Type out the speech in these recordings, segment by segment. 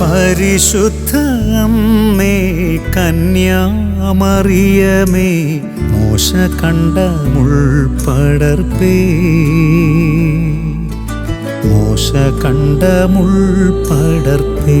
പരിശുദ്ധ അമ്മേ കന്യാമറിയമേ മോശ കണ്ട മുൾപടർപ്പേ മോശ കണ്ട മുൾപടർപ്പേ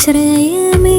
ആശ്രയമേ.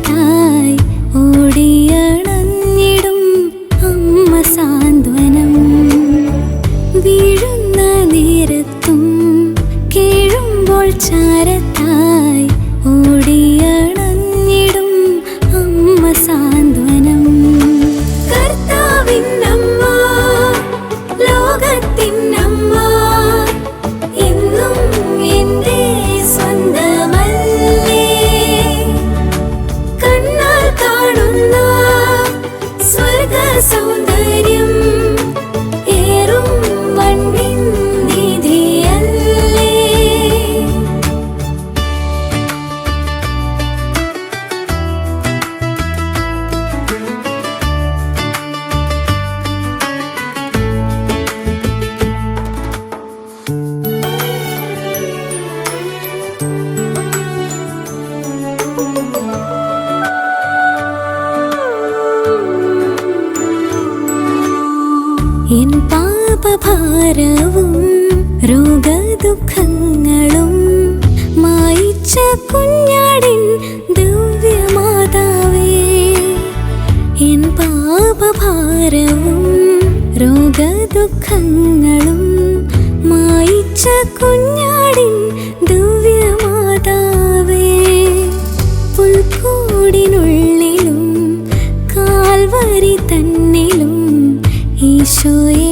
വീഴുന്ന നേരത്തും കേഴുമ്പോൾ ചാരത്തായി പാപഭാരവും രോഗദുഃഖങ്ങളും മായിച്ച കുഞ്ഞാടിൻ ദിവ്യമാതാവേ എൻ പാപഭാരവും രോഗദുഃഖങ്ങളും മായിച്ച കുഞ്ഞാടിൻ ദിവ്യമാതാവേ കാൽവരി തന്നിലും ഈശോയെ